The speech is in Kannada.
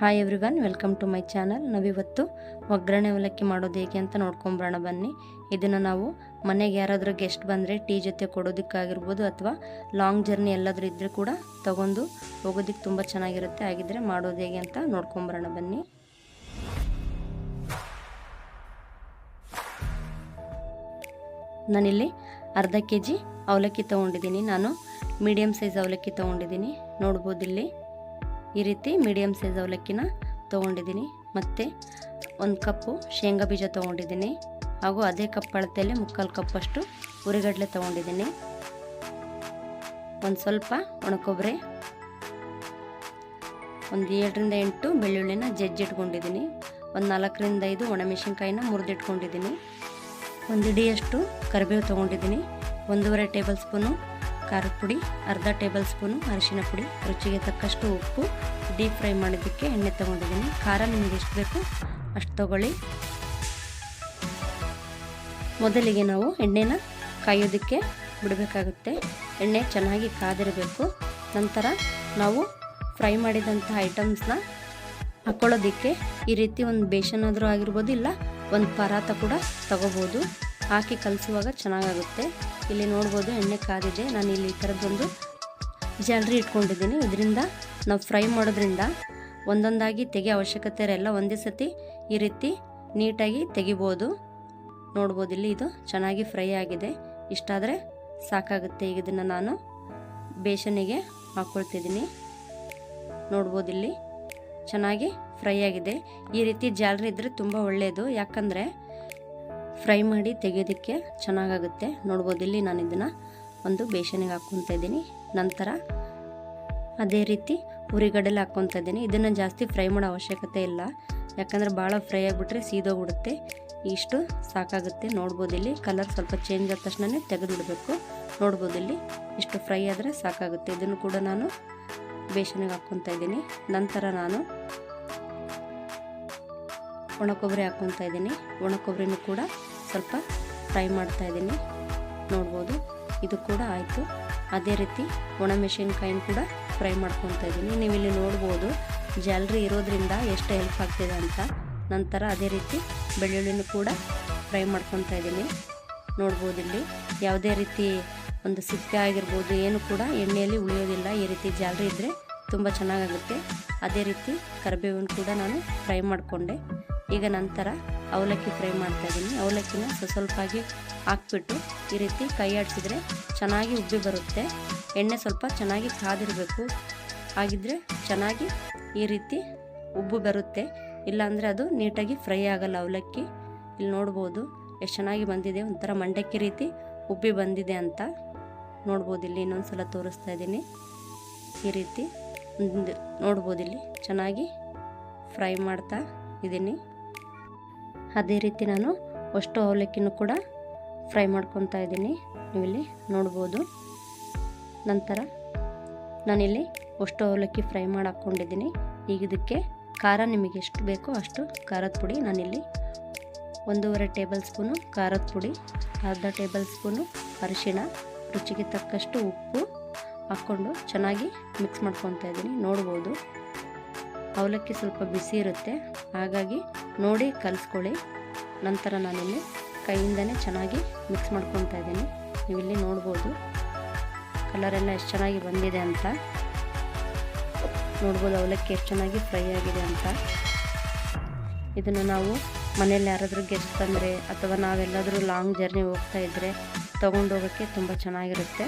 Hi everyone welcome to my channel ನಾವಿವತ್ತು ಒಗ್ಗರಣೆ ಅವಲಕ್ಕಿ ಮಾಡೋದು ಹೇಗೆ ಅಂತ ನೋಡ್ಕೊಂಬರೋಣ ಬನ್ನಿ. ಇದನ್ನು ನಾವು ಮನೆಗೆ ಯಾರಾದರೂ ಗೆಸ್ಟ್ ಬಂದರೆ ಟೀ ಜೊತೆ ಕೊಡೋದಕ್ಕಾಗಿರ್ಬೋದು ಅಥವಾ ಲಾಂಗ್ ಜರ್ನಿ ಎಲ್ಲಾದರೂ ಇದ್ದರೆ ಕೂಡ ತಗೊಂಡು ಹೋಗೋದಕ್ಕೆ ತುಂಬ ಚೆನ್ನಾಗಿರುತ್ತೆ. ಹಾಗಿದ್ರೆ ಮಾಡೋದು ಹೇಗೆ ಅಂತ ನೋಡ್ಕೊಂಬರೋಣ ಬನ್ನಿ. ನಾನಿಲ್ಲಿ ಅರ್ಧ ಕೆ ಜಿ ಅವಲಕ್ಕಿ ತೊಗೊಂಡಿದ್ದೀನಿ. ನಾನು ಮೀಡಿಯಮ್ ಸೈಜ್ ಅವಲಕ್ಕಿ ತೊಗೊಂಡಿದ್ದೀನಿ. ನೋಡ್ಬೋದು ಇಲ್ಲಿ. ಈ ರೀತಿ ಮೀಡಿಯಮ್ ಸೈಜ್ ಅವಲಕ್ಕಿನ ತೊಗೊಂಡಿದ್ದೀನಿ. ಮತ್ತು ಒಂದು ಕಪ್ಪು ಶೇಂಗಾ ಬೀಜ ತೊಗೊಂಡಿದ್ದೀನಿ. ಹಾಗೂ ಅದೇ ಕಪ್ ಅಳತೆಯಲ್ಲಿ ಮುಕ್ಕಾಲು ಕಪ್ಪಷ್ಟು ಉರಿಗಡಲೆ ತೊಗೊಂಡಿದ್ದೀನಿ. ಒಂದು ಸ್ವಲ್ಪ ಒಣಕೊಬ್ಬರಿ, ಒಂದು ಏಳರಿಂದ ಎಂಟು ಬೆಳ್ಳುಳ್ಳಿನ ಜಜ್ಜಿಟ್ಕೊಂಡಿದ್ದೀನಿ ಒಂದು ನಾಲ್ಕರಿಂದ ಐದು ಒಣಮೆಣಸಿನ್ಕಾಯಿನ ಮುರಿದಿಟ್ಕೊಂಡಿದ್ದೀನಿ. ಒಂದು ಇಡಿಯಷ್ಟು ಕರಿಬೇವು ತೊಗೊಂಡಿದ್ದೀನಿ. ಒಂದೂವರೆ ಟೇಬಲ್ ಸ್ಪೂನು ಖಾರದ ಪುಡಿ, ಅರ್ಧ ಟೇಬಲ್ ಸ್ಪೂನು ಅರಿಶಿನ ಪುಡಿ, ರುಚಿಗೆ ತಕ್ಕಷ್ಟು ಉಪ್ಪು, ಡೀಪ್ ಫ್ರೈ ಮಾಡೋದಕ್ಕೆ ಎಣ್ಣೆ ತೊಗೊಂಡಿದ್ದೀನಿ. ಖಾರ ನಿಮಗೆ ಎಷ್ಟು ಬೇಕು ಅಷ್ಟು ತೊಗೊಳ್ಳಿ. ಮೊದಲಿಗೆ ನಾವು ಎಣ್ಣೆನ ಕಾಯೋದಕ್ಕೆ ಬಿಡಬೇಕಾಗುತ್ತೆ. ಎಣ್ಣೆ ಚೆನ್ನಾಗಿ ಕಾದಿರಬೇಕು. ನಂತರ ನಾವು ಫ್ರೈ ಮಾಡಿದಂಥ ಐಟಮ್ಸ್ನ ಹಾಕ್ಕೊಳ್ಳೋದಕ್ಕೆ ಈ ರೀತಿ ಒಂದು ಬೇಷನ್ ಆದರೂ ಆಗಿರ್ಬೋದು, ಇಲ್ಲ ಒಂದು ಪರಾತ ಕೂಡ ತಗೋಬೋದು. ಹಾಕಿ ಕಲಿಸುವಾಗ ಚೆನ್ನಾಗಾಗುತ್ತೆ. ಇಲ್ಲಿ ನೋಡ್ಬೋದು ಎಣ್ಣೆ ಕಾದಿದೆ. ನಾನು ಇಲ್ಲಿ ಈ ಥರದ್ದೊಂದು ಜಾಲರಿ ಇಟ್ಕೊಂಡಿದ್ದೀನಿ. ಇದರಿಂದ ನಾವು ಫ್ರೈ ಮಾಡೋದ್ರಿಂದ ಒಂದೊಂದಾಗಿ ತೆಗೆ ಅವಶ್ಯಕತೆ ಇರೋಲ್ಲ ಒಂದೇ ಸತಿ ಈ ರೀತಿ ನೀಟಾಗಿ ತೆಗಿಬೋದು. ನೋಡ್ಬೋದು ಇಲ್ಲಿ ಇದು ಚೆನ್ನಾಗಿ ಫ್ರೈ ಆಗಿದೆ. ಇಷ್ಟಾದರೆ ಸಾಕಾಗುತ್ತೆ. ಈಗ ಇದನ್ನು ನಾನು ಬೇಸನಿಗೆ ಹಾಕ್ಕೊಳ್ತಿದ್ದೀನಿ ನೋಡ್ಬೋದು ಇಲ್ಲಿ ಚೆನ್ನಾಗಿ ಫ್ರೈ ಆಗಿದೆ. ಈ ರೀತಿ ಜಾಲರಿ ಇದ್ದರೆ ತುಂಬ ಒಳ್ಳೆಯದು ಯಾಕಂದರೆ ಫ್ರೈ ಮಾಡಿ ತೆಗೆಯೋದಕ್ಕೆ ಚೆನ್ನಾಗಾಗುತ್ತೆ. ನೋಡ್ಬೋದು, ಇಲ್ಲಿ ನಾನು ಇದನ್ನು ಒಂದು ಬೇಸನಿಗೆ ಹಾಕ್ಕೊತಾ ಇದ್ದೀನಿ. ನಂತರ ಅದೇ ರೀತಿ ಉರಿಗಡಲೆ ಹಾಕ್ಕೊತಾ ಇದ್ದೀನಿ. ಇದನ್ನು ಜಾಸ್ತಿ ಫ್ರೈ ಮಾಡೋ ಅವಶ್ಯಕತೆ ಇಲ್ಲ. ಯಾಕಂದರೆ ಭಾಳ ಫ್ರೈ ಆಗಿಬಿಟ್ರೆ ಸೀದೋಗ್ಬಿಡುತ್ತೆ. ಇಷ್ಟು ಸಾಕಾಗುತ್ತೆ. ನೋಡ್ಬೋದು, ಇಲ್ಲಿ ಕಲರ್ ಸ್ವಲ್ಪ ಚೇಂಜ್ ಆದ ತಕ್ಷಣ ತೆಗೆದುಬಿಡಬೇಕು. ನೋಡ್ಬೋದು, ಇಲ್ಲಿ ಇಷ್ಟು ಫ್ರೈ ಆದರೆ ಸಾಕಾಗುತ್ತೆ. ಇದನ್ನು ಕೂಡ ನಾನು ಬೇಷನಿಗೆ ಹಾಕ್ಕೊತಾ ಇದ್ದೀನಿ. ನಂತರ ನಾನು ಒಣ ಕೊಬ್ಬರಿ ಹಾಕ್ಕೊತಾ ಇದ್ದೀನಿ. ಒಣ ಕೊಬ್ಬರಿನೂ ಕೂಡ ಸ್ವಲ್ಪ ಫ್ರೈ ಮಾಡ್ತಾ ಇದ್ದೀನಿ. ನೋಡ್ಬೋದು, ಇದು ಕೂಡ ಆಯಿತು. ಅದೇ ರೀತಿ ಒಣ ಮೆಣಸಿನ್ಕಾಯಿನ ಕೂಡ ಫ್ರೈ ಮಾಡ್ಕೊತಾ ಇದ್ದೀನಿ. ನೀವು ಇಲ್ಲಿ ನೋಡ್ಬೋದು, ಜಾಲರಿ ಇರೋದ್ರಿಂದ ಎಷ್ಟು ಹೆಲ್ಪ್ ಆಗ್ತಿದೆ ಅಂತ. ನಂತರ ಅದೇ ರೀತಿ ಬೆಳ್ಳುಳ್ಳಿನೂ ಕೂಡ ಫ್ರೈ ಮಾಡ್ಕೊತಾ ಇದ್ದೀನಿ. ನೋಡ್ಬೋದು ಇಲ್ಲಿ ಯಾವುದೇ ರೀತಿ ಒಂದು ಸಿಪ್ಪೆ ಆಗಿರ್ಬೋದು, ಏನು ಕೂಡ ಎಣ್ಣೆಯಲ್ಲಿ ಉಳಿಯೋದಿಲ್ಲ. ಈ ರೀತಿ ಜಾಲರಿ ಇದ್ದರೆ ತುಂಬ ಚೆನ್ನಾಗಾಗುತ್ತೆ. ಅದೇ ರೀತಿ ಕರಿಬೇವನ್ನು ಕೂಡ ನಾನು ಫ್ರೈ ಮಾಡಿಕೊಂಡೆ. ಈಗ ನಂತರ ಅವಲಕ್ಕಿ ಫ್ರೈ ಮಾಡ್ತಾ ಇದ್ದೀನಿ ಅವಲಕ್ಕಿನ ಸ್ವಲ್ಪ ಸ್ವಲ್ಪ ಆಗಿ ಹಾಕ್ಬಿಟ್ಟು ಈ ರೀತಿ ಕೈ ಆಡಿಸಿದ್ರೆ ಚೆನ್ನಾಗಿ ಉಬ್ಬಿ ಬರುತ್ತೆ. ಎಣ್ಣೆ ಸ್ವಲ್ಪ ಚೆನ್ನಾಗಿ ಕಾದಿರಬೇಕು. ಹಾಗಿದ್ರೆ ಚೆನ್ನಾಗಿ ಈ ರೀತಿ ಉಬ್ಬು ಬರುತ್ತೆ. ಇಲ್ಲಾಂದರೆ ಅದು ನೀಟಾಗಿ ಫ್ರೈ ಆಗಲ್ಲ ಅವಲಕ್ಕಿ. ಇಲ್ಲಿ ನೋಡ್ಬೋದು ಎಷ್ಟು ಚೆನ್ನಾಗಿ ಬಂದಿದೆ. ಒಂಥರ ಮಂಡಕ್ಕಿ ರೀತಿ ಉಬ್ಬಿ ಬಂದಿದೆ ಅಂತ ನೋಡ್ಬೋದು. ಇಲ್ಲಿ ಇನ್ನೊಂದು ಸಲ ತೋರಿಸ್ತಾ ಇದ್ದೀನಿ ಈ ರೀತಿ ನೋಡ್ಬೋದು ಇಲ್ಲಿ ಚೆನ್ನಾಗಿ ಫ್ರೈ ಮಾಡ್ತಾ ಇದ್ದೀನಿ ಅದೇ ರೀತಿ ನಾನು ಅಷ್ಟು ಅವಲಕ್ಕಿನೂ ಕೂಡ ಫ್ರೈ ಮಾಡ್ಕೊತಾ ಇದ್ದೀನಿ. ನೀವಿಲ್ಲಿ ನೋಡ್ಬೋದು. ನಂತರ ನಾನಿಲ್ಲಿ ಅಷ್ಟು ಅವಲಕ್ಕಿ ಫ್ರೈ ಮಾಡಿ ಹಾಕ್ಕೊಂಡಿದ್ದೀನಿ ಈಗ ಇದಕ್ಕೆ ಖಾರ ನಿಮಗೆ ಎಷ್ಟು ಬೇಕೋ ಅಷ್ಟು ಖಾರದ ಪುಡಿ ನಾನಿಲ್ಲಿ ಒಂದೂವರೆ ಟೇಬಲ್ ಸ್ಪೂನು ಖಾರದ ಪುಡಿ, ಅರ್ಧ ಟೇಬಲ್ ಸ್ಪೂನು ಅರಿಶಿಣ, ರುಚಿಗೆ ತಕ್ಕಷ್ಟು ಉಪ್ಪು ಹಾಕ್ಕೊಂಡು ಚೆನ್ನಾಗಿ ಮಿಕ್ಸ್ ಮಾಡ್ಕೊತಾ ಇದ್ದೀನಿ. ನೋಡ್ಬೋದು. ಅವಲಕ್ಕಿ ಸ್ವಲ್ಪ ಬಿಸಿ ಇರುತ್ತೆ. ಹಾಗಾಗಿ ನೋಡಿ ಕಲಿಸ್ಕೊಳ್ಳಿ. ನಂತರ ನಾನಿಲ್ಲಿ ಕೈಯಿಂದನೇ ಚೆನ್ನಾಗಿ ಮಿಕ್ಸ್ ಮಾಡ್ಕೊತಾ ಇದ್ದೀನಿ. ನೀವಿಲ್ಲಿ ನೋಡ್ಬೋದು. ಕಲರೆಲ್ಲ ಎಷ್ಟು ಚೆನ್ನಾಗಿ ಬಂದಿದೆ ಅಂತ. ನೋಡ್ಬೋದು ಅವಲಕ್ಕಿ ಎಷ್ಟು ಚೆನ್ನಾಗಿ ಫ್ರೈ ಆಗಿದೆ ಅಂತ. ಇದನ್ನು ನಾವು ಮನೇಲಿ ಯಾರಾದರೂ ಗೆಸ್ಟ್ ಬಂದರೆ ಅಥವಾ ನಾವೆಲ್ಲಾದರೂ ಲಾಂಗ್ ಜರ್ನಿ ಹೋಗ್ತಾ ಇದ್ದರೆ ತೊಗೊಂಡೋಗೋಕ್ಕೆ ತುಂಬ ಚೆನ್ನಾಗಿರುತ್ತೆ.